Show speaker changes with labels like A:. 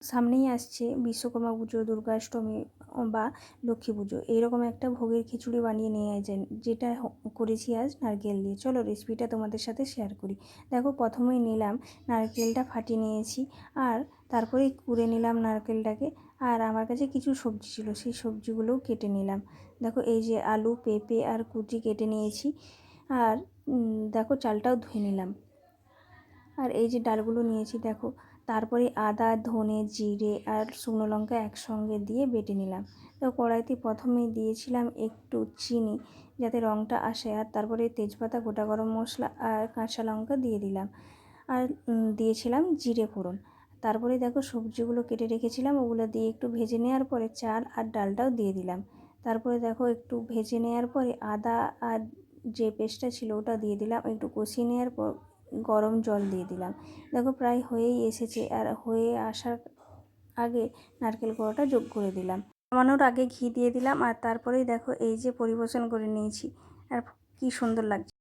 A: সামনেই আসছে বিশ্বকর্মা পুজো দুর্গাষ্টমী বা লক্ষ্মী পুজো। এইরকম একটা ভোগের খিচুড়ি বানিয়ে নিয়ে যান যেটা করেছি আজ নারকেল দিয়ে। চলো রেসিপিটা তোমাদের সাথে শেয়ার করি। দেখো, প্রথমেই নিলাম নারকেলটা ফাটিয়ে নিয়েছি আর তারপরে কুড়ে নিলাম নারকেলটাকে আর আমার কাছে কিছু সবজি ছিল, সেই সবজিগুলোও কেটে নিলাম। দেখো, এই যে আলু, পেঁপে আর কুচি কেটে নিয়েছি আর দেখো, চালটাও ধুয়ে নিলাম। আর এই যে ডালগুলো নিয়েছি, দেখো তারপরে আদা, ধনে, জিরে আর শুকনো লঙ্কা একসঙ্গে দিয়ে বেটে নিলাম। তো কড়াইতে প্রথমে দিয়েছিলাম একটু চিনি, যাতে রঙটা আসে, আর তারপরে তেজপাতা, গোটা গরম মশলা আর কাঁচা লঙ্কা দিয়ে দিলাম। আর দিয়েছিলাম জিরে ফোড়ন। তারপরে দেখো সবজিগুলো কেটে রেখেছিলাম, ওগুলো দিয়ে একটু ভেজে নেওয়ার পরে চাল আর ডালটাও দিয়ে দিলাম। তারপরে দেখো একটু ভেজে নেওয়ার পরে আদা আর যে পেস্টটা ছিল ওটা দিয়ে দিলাম, একটু কষিয়ে নেওয়ার পর গরম জল দিয়ে দিলাম। দেখো প্রায় হয়েই এসেছে আর হয়ে আসার আগে নারকেল গুঁড়োটা যোগ করে দিলাম। নামানোর আগে ঘি দিয়ে দিলাম আর তারপরেই দেখো এই যে পরিবেশন করে নিয়েছি। আর কি সুন্দর লাগছে।